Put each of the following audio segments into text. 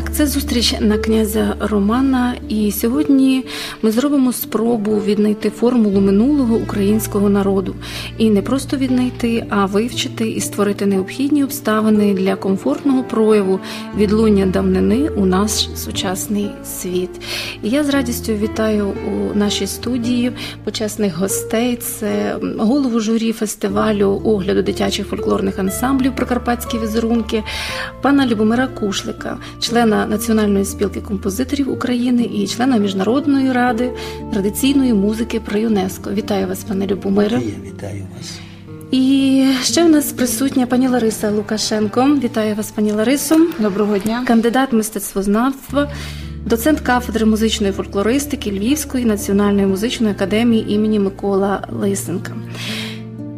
Так, це зустріч на князя Романа, і сьогодні ми зробимо спробу віднайти формулу минулого українського народу і не просто віднайти, а вивчити і створити необхідні обставини для комфортного прояву відлуння давнини у наш сучасний світ. І я з радістю вітаю у нашій студії почесних гостей. Це голову журі фестивалю огляду дитячих фольклорних ансамблів Прикарпатські візерунки, пана Любомира Кушлика, члена Національної спілки композиторів України і члена Міжнародної ради традиційної музики при ЮНЕСКО. Вітаю вас, пане Любомире. Я вітаю вас. І ще в нас присутня пані Лариса Лукашенко. Вітаю вас, пані Ларисо. Доброго дня. Кандидат мистецтвознавства, доцент кафедри музичної фольклористики Львівської національної музичної академії імені Микола Лисенка.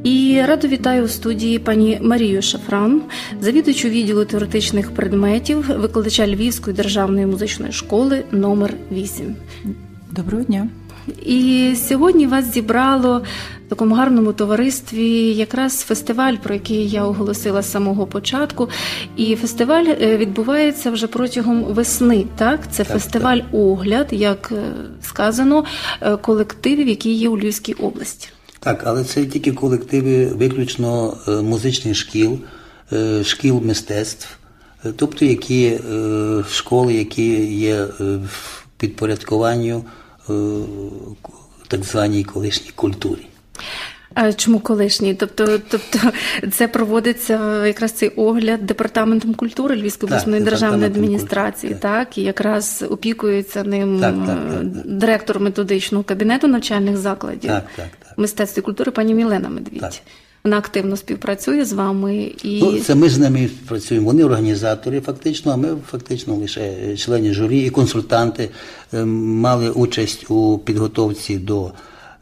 І радо вітаю у студії пані Марію Шафран, завідувачу відділу теоретичних предметів, викладача Львівської державної музичної школи номер 8 Доброго дня. І сьогодні вас зібрало в такому гарному товаристві якраз фестиваль, про який я оголосила з самого початку. І фестиваль е, відбувається вже протягом весни. Так, це Так, фестиваль огляд, як е, сказано, е, колективів, які є у Львівській області. Так, але це тільки колективи виключно е, музичних шкіл, е, шкіл мистецтв, е, тобто які школи, які є в підпорядкуванню так званій колишній культурі. А чому колишній? Тобто, тобто це проводиться якраз цей огляд департаментом культури Львівської обласної державної адміністрації, культури, так. і якраз опікується ним Так, так, так, так. директор методичного кабінету навчальних закладів Так, так, так. мистецтв і культури пані Мілена Медвідь. Так. Вона активно співпрацює з вами і Ну, це ми з ними працюємо. Вони організатори, фактично, а ми фактично лише члени журі і консультанти е, мали участь у підготовці до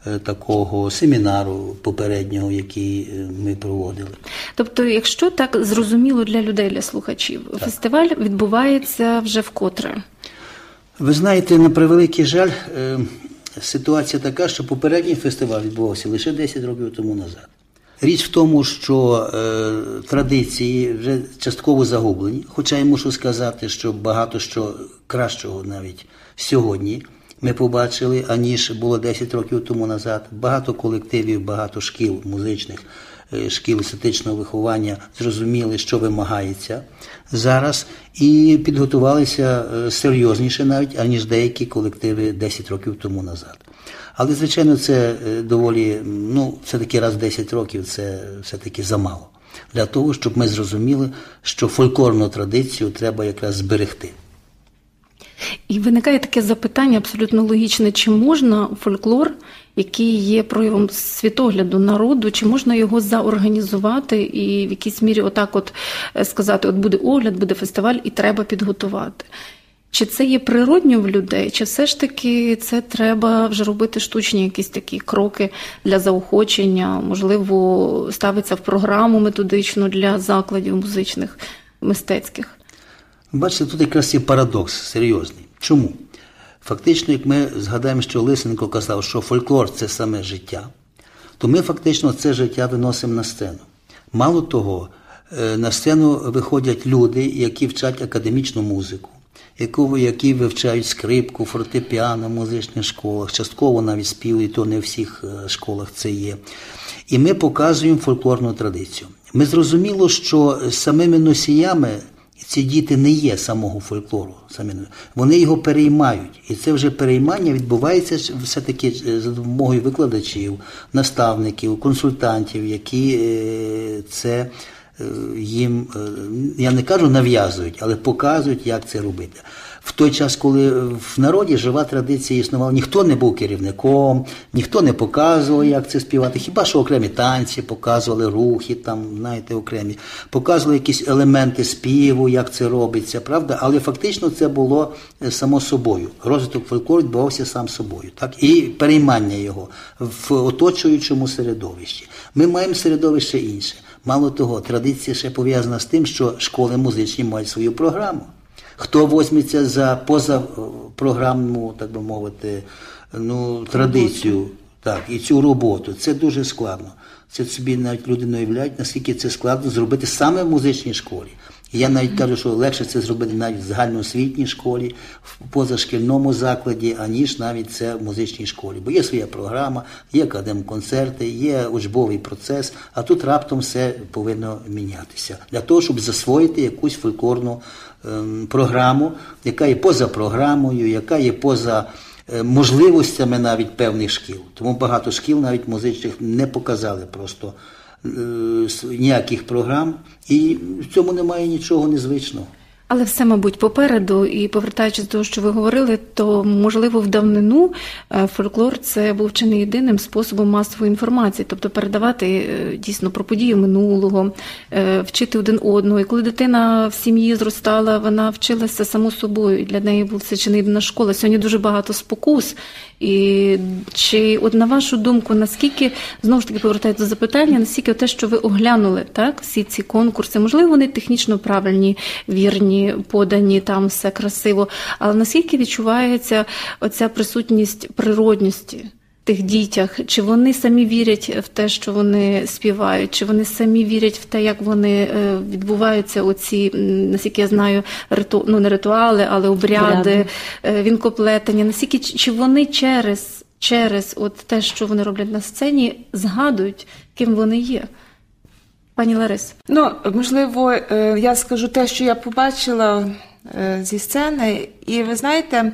е, такого семінару попереднього, який е, ми проводили. тобто, якщо так зрозуміло для людей, для слухачів, фестиваль відбувається вже вкотре. Ви знаєте, на превеликий жаль, ситуація така, що попередній фестиваль відбувався лише 10 років тому назад. Річ в тому, що е, традиції вже частково загублені, хоча я мушу сказати, що багато що кращого навіть сьогодні ми побачили, аніж було 10 років тому назад. Багато колективів, багато шкіл музичних, шкіл естетичного виховання зрозуміли, що вимагається зараз, і підготувалися е, серйозніше навіть, аніж деякі колективи 10 років тому назад. Але, звичайно, це е, доволі, ну, все-таки раз в 10 років це все-таки замало. Для того, щоб ми зрозуміли, що фольклорну традицію треба якраз зберегти. І виникає таке запитання абсолютно логічне: чи можна фольклор, який є проявом світогляду народу, чи можна його заорганізувати і в якійсь мірі, отак, от е, сказати, от буде огляд, буде фестиваль, і треба підготувати. Чи це є природньо в людей, чи все ж таки це треба вже робити штучні якісь такі кроки для заохочення, можливо, ставиться в програму методичну для закладів музичних, мистецьких? Бачите, тут якраз є парадокс серйозний. Чому? Фактично, як ми згадаємо, що Лисенко казав, що фольклор це саме життя, то ми фактично це життя виносимо на сцену. Мало того, е, на сцену виходять люди, які вчать академічну музику, які вивчають скрипку, фортепіано в музичних школах, частково навіть спів, і то не в всіх е, школах це є. І ми показуємо фольклорну традицію. Ми зрозуміло, що самими носіями ці діти не є самого фольклору, самі вони його переймають, і це вже переймання відбувається все-таки е, за допомогою викладачів, наставників, консультантів, які е, це їм, е, я не кажу нав'язують, але показують, як це робити. в той час, коли в народі жива традиція існувала, ніхто не був керівником, ніхто не показував, як це співати. Хіба що окремі танці показували, рухи, там, знаєте, окремі, показували якісь елементи співу, як це робиться, правда? Але фактично це було е, само собою. Розвиток фольклору відбувався сам собою, так і переймання його в оточуючому середовищі. Ми маємо середовище інше. Мало того, традиція ще пов'язана з тим, що школи музичні мають свою програму. Хто возьметься за позапрограмну, так би мовити, ну, традицію, так, і цю роботу, це дуже складно. Це собі навіть люди не уявляють, наскільки це складно зробити саме в музичній школі. Я навіть кажу, що легше це зробити навіть в загальноосвітній школі, в позашкільному закладі, аніж навіть це в музичній школі. Бо є своя програма, є академконцерти, є учбовий процес, а тут раптом все повинно мінятися для того, щоб засвоїти якусь фольклорну ем, програму, яка є поза програмою, яка є поза. Е, можливостями навіть певних шкіл. Тому багато шкіл навіть музичних не показали просто ніяких програм, і в цьому немає нічого незвичного. Але все, мабуть, попереду, і повертаючись до того, що ви говорили, то можливо в давнину е, фольклор це був чи не єдиним способом масової інформації, тобто передавати е, дійсно про події минулого, е, вчити один одного. І коли дитина в сім'ї зростала, вона вчилася само собою. І для неї була це чи не єдина школа. Сьогодні дуже багато спокус. І чи, от на вашу думку, наскільки знову ж таки повертається до запитання, наскільки те, що ви оглянули, так всі ці конкурси, можливо, вони технічно правильні, вірні подані, там все красиво. Але наскільки відчувається оця присутність природності? Тих дітях, чи вони самі вірять в те, що вони співають, чи вони самі вірять в те, як вони е, відбуваються, оці, наскільки я знаю, риту, ну не ритуали, але обряди, обряди. Е, вінкоплетення, наскільки чи вони через через от те, що вони роблять на сцені, згадують, ким вони є? Пані Ларис. Ну, можливо, е, я скажу те, що я побачила е, зі сцени, і ви знаєте,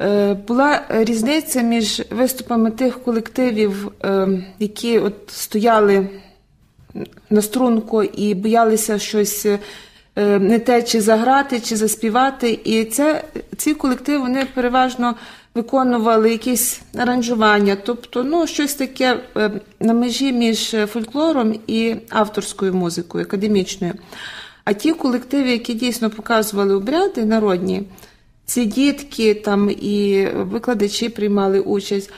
е, була різниця між виступами тих колективів, які от стояли на струнку і боялися щось. Не те, чи заграти, чи заспівати. І це ці колективи вони переважно виконували якісь аранжування, тобто ну, щось таке е, на межі між фольклором і авторською музикою, академічною. А ті колективи, які дійсно показували обряди народні, ці дітки там і викладачі приймали участь.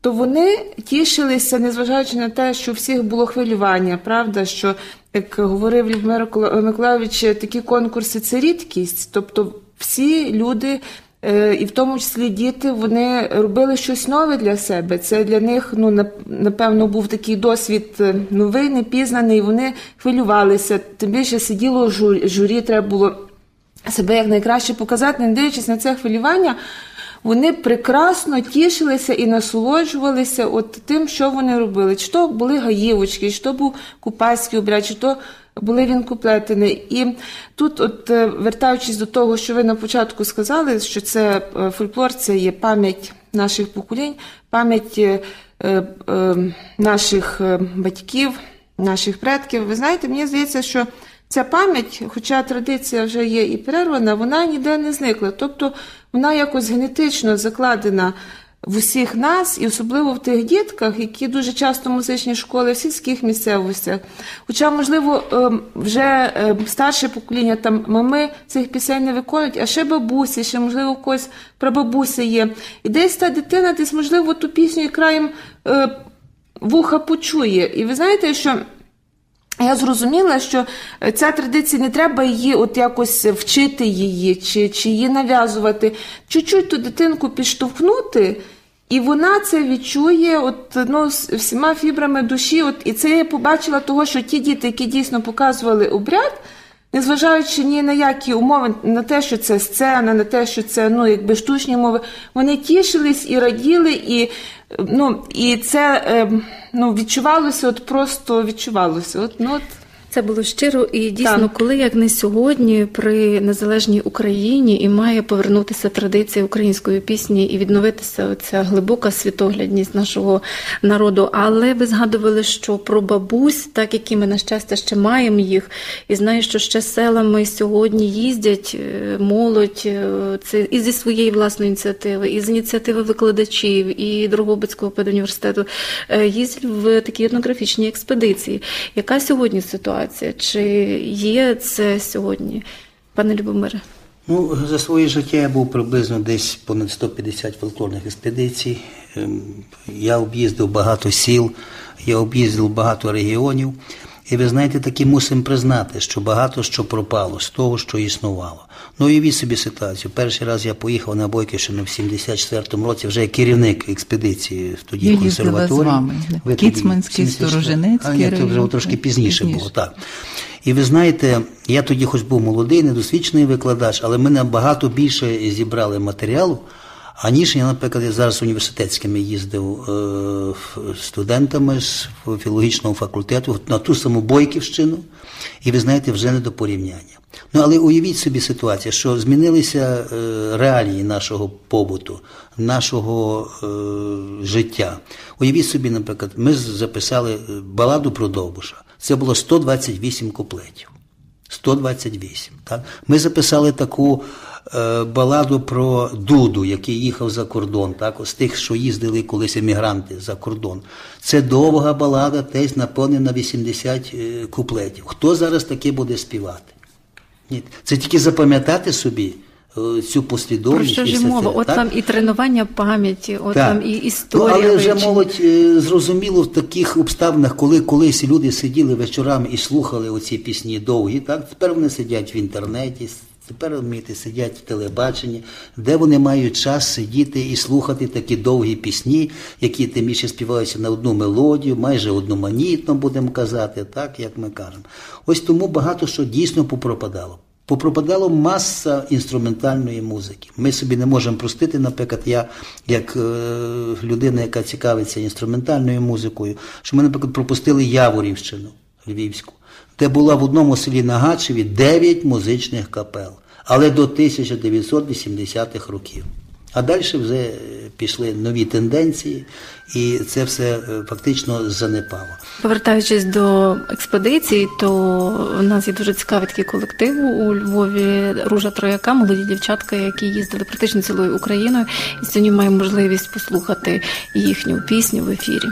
То вони тішилися, незважаючи на те, що всіх було хвилювання, правда, що, як говорив Любомир Миколаївич, такі конкурси це рідкість. Тобто всі люди Е, і в тому числі діти вони робили щось нове для себе. Це для них ну напевно був такий досвід е, новий, непізнаний. Вони хвилювалися. Тим більше сиділо журі, журі, треба було себе як найкраще показати, не дивлячись на це хвилювання. Вони прекрасно тішилися і насолоджувалися от тим, що вони робили. Чи то були гаївочки, чи то був купальський обряд, чи то були він куплетені. І тут, от е, вертаючись до того, що ви на початку сказали, що це е, фольклор, це є пам'ять наших поколінь, пам'ять е, наших батьків, наших предків. Ви знаєте, мені здається, що ця пам'ять, хоча традиція вже є і перервана, вона ніде не зникла. Тобто вона якось генетично закладена в усіх нас, і особливо в тих дітках, які дуже часто музичні школи в сільських місцевостях. Хоча, можливо, ем, вже ем, старше покоління там мами цих пісень не виконують, а ще бабусі, ще, можливо, в когось прабабуся є. І десь та дитина, десь, можливо, ту пісню краєм е, вуха почує. І ви знаєте, що. Я зрозуміла, що ця традиція не треба її от якось вчити її, чи чи її нав'язувати. Чуть-чуть ту дитинку підштовхнути, і вона це відчує от, ну, всіма фібрами душі. От, І це я побачила того, що ті діти, які дійсно показували обряд, незважаючи ні на які умови, на те, що це сцена, на те, що це ну, якби штучні мови, вони тішились і раділи, і ну, і це ем, ну, відчувалося, от просто відчувалося. От, ну, от, Це було щиро і дійсно, Так. коли як не сьогодні, при незалежній Україні і має повернутися традиція української пісні і відновитися ця глибока світоглядність нашого народу. Але ви згадували, що про бабусь, так які ми на щастя ще маємо їх, і знаю, що ще селами сьогодні їздять е, молодь. е, Це і зі своєї власної ініціативи, і з ініціативи викладачів, і Дрогобицького педуніверситету е, їздять в такі етнографічні експедиції. Яка сьогодні ситуація? Чи є це сьогодні, пане Любомире? Ну, за своє життя я був приблизно десь понад 150 фольклорних експедицій. Ем, Я об'їздив багато сіл, я об'їздив багато регіонів. І ви знаєте, таки мусимо признати, що багато що пропало з того, що існувало. Ну і від собі ситуацію. Перший раз я поїхав на Бойківщину в 74-му році, вже як керівник експедиції тоді Я консерваторії. з вами. Ви Кіцманський, 74. Сторожинецький це вже трошки пізніше, Пізніше. було, так. І ви знаєте, я тоді хоч був молодий, недосвідчений викладач, але ми набагато більше зібрали матеріалу, аніж я, наприклад, я зараз університетськими їздив е, студентами з філологічного факультету на ту саму Бойківщину, і ви знаєте, вже не до порівняння. Ну, але уявіть собі ситуацію, що змінилися е, реалії нашого побуту, нашого е, життя. Уявіть собі, наприклад, ми записали е, баладу про Довбуша. Це було 128 куплетів. 128. Так? Ми записали таку баладу про Дуду, який їхав за кордон, так? з тих, що їздили колись емігранти за кордон. Це довга балада, десь наповнена 80 е, куплетів. Хто зараз таке буде співати? Ні. Це тільки запам'ятати собі е, цю Про що ж мова? От так? вам і тренування пам'яті, от Так. вам і історія. Ну, але вже молодь е, зрозуміло в таких обставинах, коли колись люди сиділи вечорами і слухали оці пісні довгі, так тепер вони сидять в інтернеті. Тепер вмієте, сидять в телебаченні, де вони мають час сидіти і слухати такі довгі пісні, які тим більше співаються на одну мелодію, майже одноманітно будемо казати, так як ми кажемо. Ось тому багато що дійсно попропадало. Попропадало маса інструментальної музики. Ми собі не можемо простити, наприклад, я, як е, людина, яка цікавиться інструментальною музикою, що ми, наприклад, пропустили Яворівщину Львівську, де була в одному селі на Гачеві 9 музичних капел, але до 1980-х років. А далі вже е, пішли нові тенденції, і це все е, фактично занепало. Повертаючись до експедиції, то в нас є дуже цікаві такі колективи у Львові. Ружа Трояка, молоді дівчатка, які їздили практично цілою Україною, і сьогодні маємо можливість послухати їхню пісню в ефірі.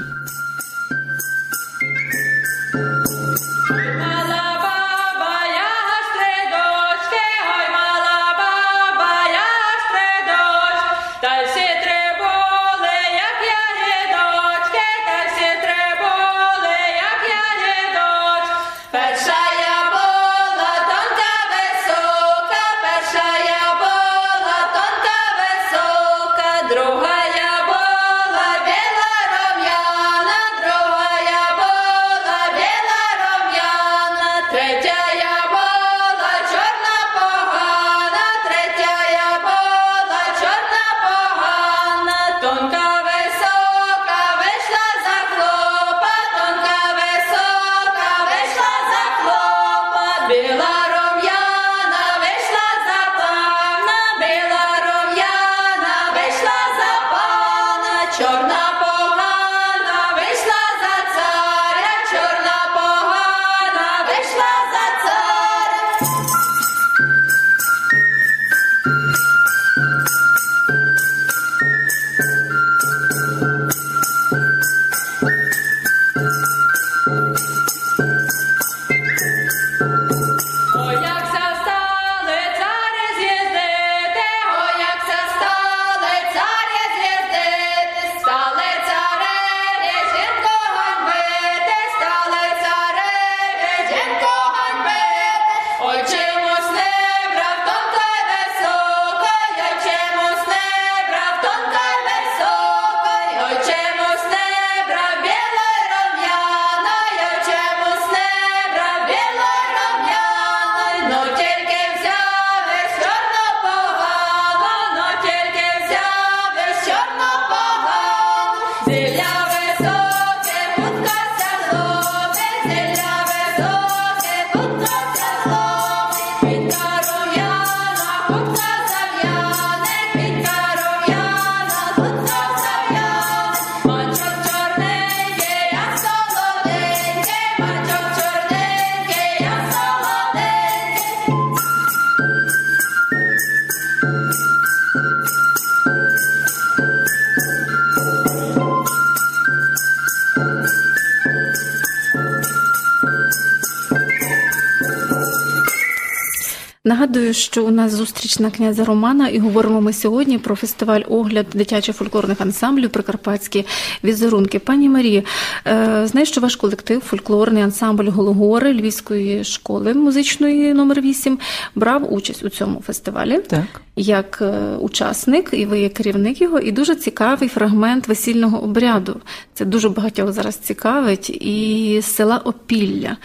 Нагадую, що у нас зустріч на князя Романа, і говоримо ми сьогодні про фестиваль огляд дитячих фольклорних ансамблів Прикарпатські візерунки. Пані Марії, е, знаю, що ваш колектив, фольклорний ансамбль Гологори Львівської школи музичної номер 8 брав участь у цьому фестивалі. Так. Як е, учасник, і ви є керівник його, і дуже цікавий фрагмент весільного обряду. Це дуже багатьох зараз цікавить, і з села Опілля.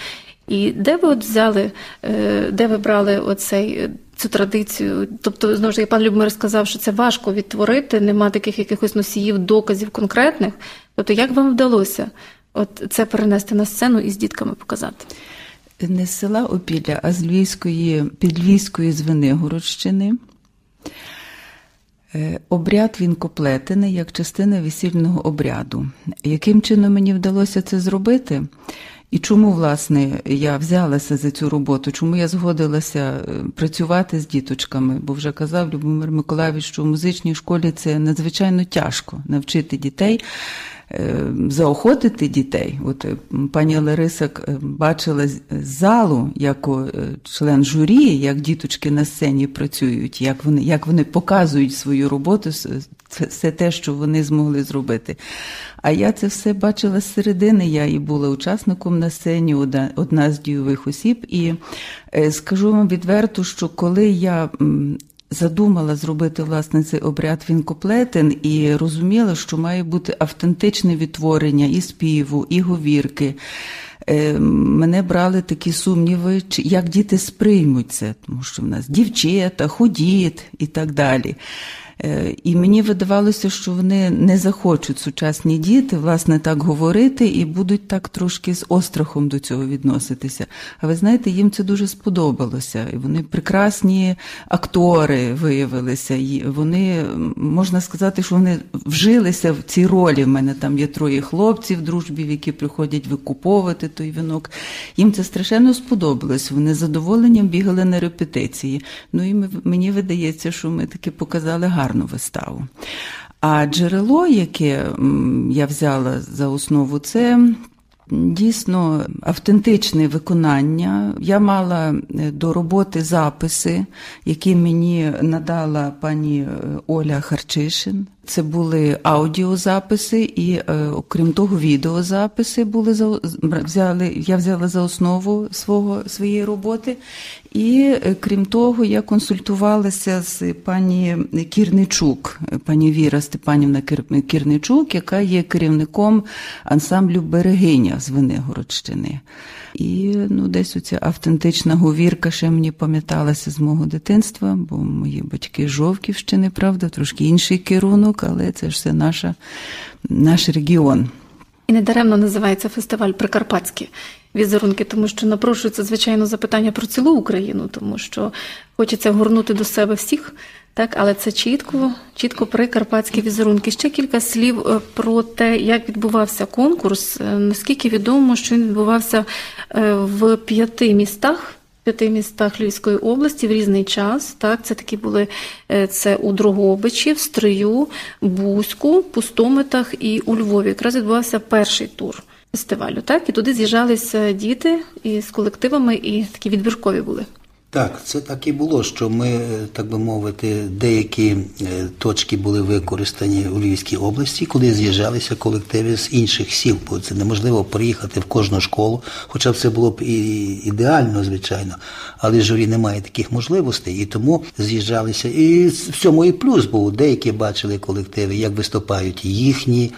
І де ви от взяли, е, де ви брали оцей, е, цю традицію? Тобто, знову ж таки, пан Любомир сказав, що це важко відтворити, нема таких якихось носіїв, доказів конкретних. Тобто, як вам вдалося от це перенести на сцену і з дітками показати? Не з села Опілля, а з Львівської, підльвівської Звенигородщини. Е, Обряд він коплетений як частина весільного обряду. Яким чином мені вдалося це зробити? І чому, власне, я взялася за цю роботу? Чому я згодилася е, працювати з діточками? Бо вже казав Любомир Миколаївич, що в музичній школі це надзвичайно тяжко навчити дітей. Е, Заохотити дітей. От е, пані Лариса е, бачила з залу, як член журі, як діточки на сцені працюють, як вони, як вони показують свою роботу, все те, що вони змогли зробити. А я це все бачила з середини. Я і була учасником на сцені, одна, з дійових осіб. І скажу вам відверто, що коли я. Задумала зробити власне цей обряд вінкоплетен і розуміла, що має бути автентичне відтворення і співу, і говірки. Е, Мене брали такі сумніви, як діти сприймуть це, тому що в нас дівчата, худіт і так далі. Е, І мені видавалося, що вони не захочуть сучасні діти, власне, так говорити і будуть так трошки з острахом до цього відноситися. А ви знаєте, їм це дуже сподобалося. І вони прекрасні актори виявилися. І вони можна сказати, що вони вжилися в цій ролі. В мене там є троє хлопців, дружбів, які приходять викуповувати той вінок. Їм це страшенно сподобалось. Вони задоволенням бігали на репетиції. Ну і мені видається, що ми таки показали гарну виставу. А джерело, яке я взяла за основу, це дійсно автентичне виконання. Я мала е, до роботи записи, які мені надала пані е, Оля Харчишин. Це були аудіозаписи, і е, окрім того, відеозаписи були за взяли. Я взяла за основу свого своєї роботи. І е, крім того, я консультувалася з пані Кірничук, пані Віра Степанівна Кір- Кірничук, яка є керівником ансамблю Берегиня з Винигородщини. І ну, десь оця автентична говірка ще мені пам'яталася з мого дитинства, бо мої батьки Жовківщини, правда, трошки інший керунок, але це ж все наша, наш регіон. І недаремно називається фестиваль Прикарпатські візерунки, тому що напрошується, звичайно, запитання про цілу Україну, тому що хочеться горнути до себе всіх. Так, але це чітко, чітко прикарпатські візерунки. Ще кілька слів е, про те, як відбувався конкурс. Е, Наскільки відомо, що він відбувався е, в п'яти містах. П'яти містах Львівської області в різний час. Так, це такі були це у Дрогобичі, в Стрию, Бузьку, Пустомитах і у Львові. Якраз відбувався перший тур фестивалю. Так, і туди з'їжджалися діти і з колективами, і такі відбіркові були. Так, це так і було, що ми, е, так би мовити, деякі е, точки були використані у Львівській області, коли з'їжджалися колективи з інших сіл, бо це неможливо приїхати в кожну школу, хоча б це було б і ідеально, звичайно, але журі не має таких можливостей, і тому з'їжджалися. І в цьому і плюс був. Деякі бачили колективи, як виступають їхні,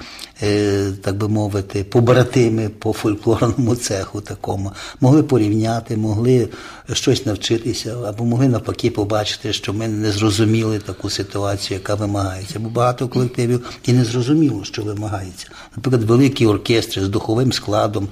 так би мовити, побратими по фольклорному цеху такому. Могли порівняти, могли щось навчитися, або могли навпаки побачити, що ми не зрозуміли таку ситуацію, яка вимагається. Бо багато колективів і не зрозуміло, що вимагається. Наприклад, великі оркестри з духовим складом,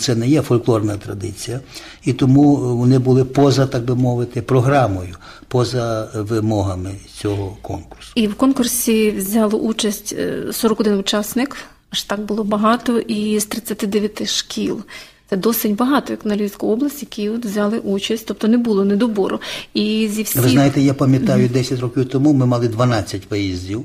це не є фольклорна традиція, і тому вони були поза, так би мовити, програмою, поза вимогами цього конкурсу. І в конкурсі взяло участь е, 41 учасник, аж так було багато, і з 39 шкіл. Це досить багато, як на Львівську область, які от взяли участь, тобто не було недобору. І зі всіх Ви знаєте, я пам'ятаю, 10 років тому ми мали 12 виїздів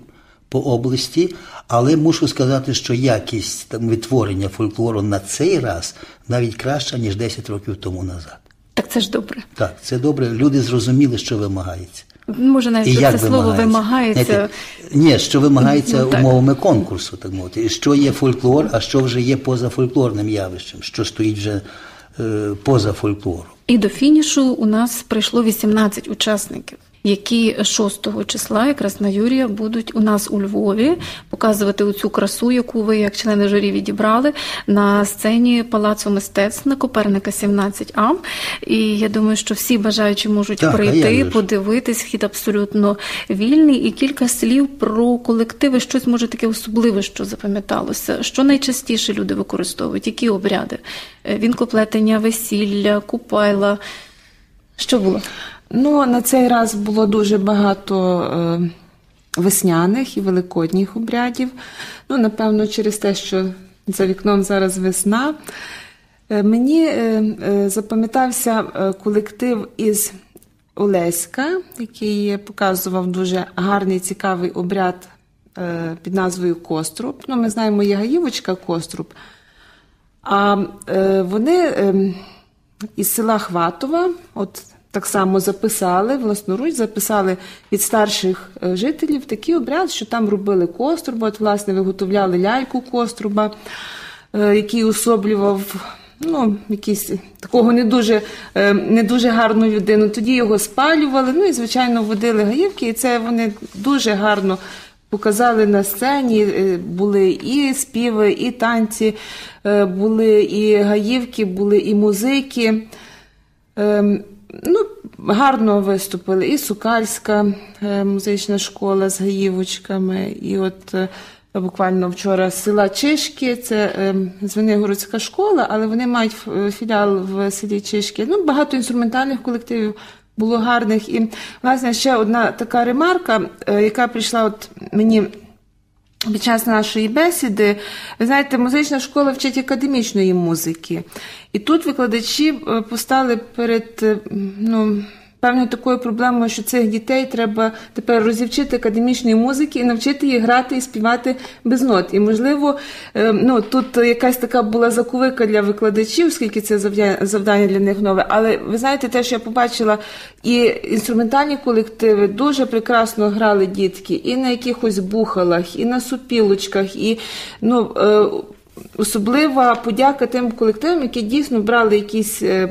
по області, але мушу сказати, що якість там, відтворення фольклору на цей раз навіть краща, ніж 10 років тому назад. Так це ж добре. Так, це добре. Люди зрозуміли, що вимагається. Може, навіть що це слово вимагається. Ні, що вимагається Ну, умовами конкурсу, так мовити. І Що є фольклор, а що вже є позафольклорним явищем, що стоїть вже е, поза фольклором. І до фінішу у нас прийшло 18 учасників, які 6 числа, якраз на Юрія, будуть у нас у Львові показувати оцю красу, яку ви, як члени журі, відібрали на сцені Палацу мистецтв на Коперника 17А. І я думаю, що всі бажаючі можуть Так, прийти, подивитись, вхід абсолютно вільний. І кілька слів про колективи, щось може таке особливе, що запам'яталося. Що найчастіше люди використовують? Які обряди? Е, Вінкоплетення, весілля, купайла. Що було? Ну, на цей раз було дуже багато е, весняних і великодніх обрядів. Ну, напевно, через те, що за вікном зараз весна. Е, мені е, е, запам'ятався е, колектив із Олеська, який показував дуже гарний цікавий обряд е, під назвою Коструб. Ну, ми знаємо, є Гаївочка Коструб. А е, вони е, із села Хватова, от так само записали, власноруч записали від старших е, жителів такий обряд, що там робили коструба, от, власне, виготовляли ляльку коструба, е, який особлював ну, якийсь такого не дуже, е, не дуже гарну людину. Тоді його спалювали, ну і, звичайно, водили гаївки, і це вони дуже гарно показали на сцені. Були і співи, і танці, були і гаївки, були і музики. Ну, гарно виступили і Сукальська е, музична школа з гаївочками, і от е, буквально вчора з села Чишки, це е, Звенигородська школа, але вони мають філіал в селі Чишки. Ну, багато інструментальних колективів було гарних. І, власне, ще одна така ремарка, яка прийшла от мені під час нашої бесіди, ви знаєте, музична школа вчить академічної музики. І тут викладачі е, постали перед е, ну, певною такою проблемою, що цих дітей треба тепер розівчити академічної музики і навчити їх грати і співати без нот. І, можливо, е, ну, тут якась така була заковика для викладачів, оскільки це завдання для них нове. Але ви знаєте, те, що я побачила, і інструментальні колективи дуже прекрасно грали дітки і на якихось бухалах, і на супілочках, і ну. е, Особлива подяка тим колективам, які дійсно брали якісь е,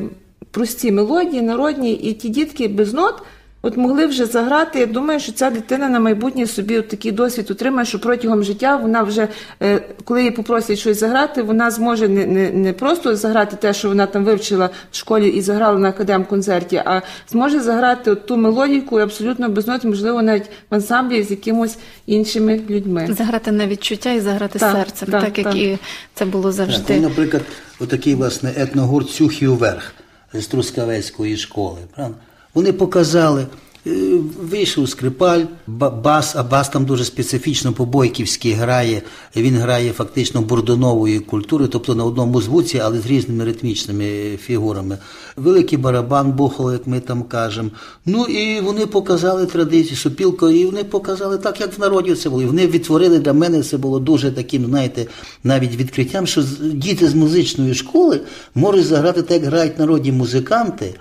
прості мелодії, народні, і ті дітки без нот от могли вже заграти. Я думаю, що ця дитина на майбутнє собі от такий досвід отримає, що протягом життя вона вже, е, коли її попросять щось заграти, вона зможе не, не, не просто заграти те, що вона там вивчила в школі і заграла на академ-концерті, а зможе заграти от ту мелодійку і абсолютно без нот, можливо, навіть в ансамблі з якимось іншими людьми. Заграти на відчуття і заграти Так, серцем, так, так, як так. і це було Так, завжди. ну, наприклад, отакий власне етногурт Цюхів Верх з Трускавецької школи. Правда? Вони показали, вийшов скрипаль, ба- бас, а бас там дуже специфічно по-бойківськи грає. Він грає фактично бурдонової культури, тобто на одному звуці, але з різними ритмічними фігурами. Великий барабан бухало, як ми там кажемо. Ну і вони показали традицію, сопілка, і вони показали так, як в народі це було. І вони відтворили для мене це було дуже таким, знаєте, навіть відкриттям, що діти з музичної школи можуть заграти так, як грають народні музиканти.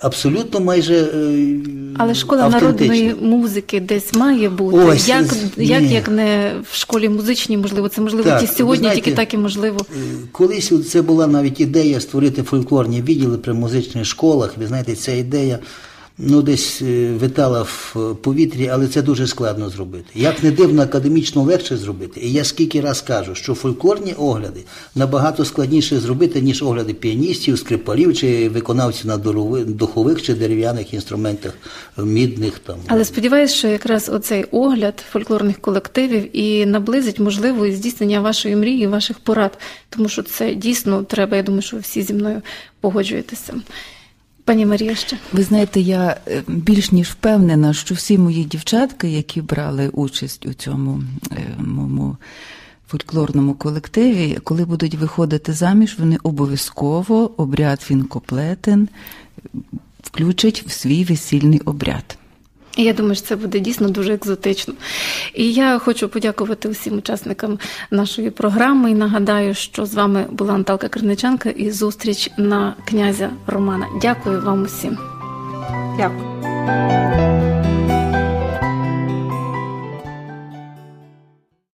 Абсолютно майже е, Але школа народної музики десь має бути. Ось, як, як, ні. як не в школі музичній, можливо, це можливо Так, сьогодні, знаєте, тільки так і можливо. Е, Колись це була навіть ідея створити фольклорні відділи при музичних школах. Ви знаєте, ця ідея ну, десь е, витала в е, повітрі, але це дуже складно зробити. Як не дивно, академічно легше зробити. І я скільки раз кажу, що фольклорні огляди набагато складніше зробити, ніж огляди піаністів, скрипалів чи виконавців на духових чи дерев'яних інструментах, мідних там. Але сподіваюся, що якраз оцей огляд фольклорних колективів і наблизить можливо здійснення вашої мрії, ваших порад, тому що це дійсно треба. Я думаю, що ви всі зі мною погоджуєтеся. Пані Марія ще. Ви знаєте, я е, більш ніж впевнена, що всі мої дівчатки, які брали участь у цьому е, моєму фольклорному колективі, коли будуть виходити заміж, вони обов'язково обряд фінкоплетен включать в свій весільний обряд. Я думаю, що це буде дійсно дуже екзотично. І я хочу подякувати усім учасникам нашої програми. І нагадаю, що з вами була Наталка Криниченка і зустріч на князя Романа. Дякую вам усім. Дякую.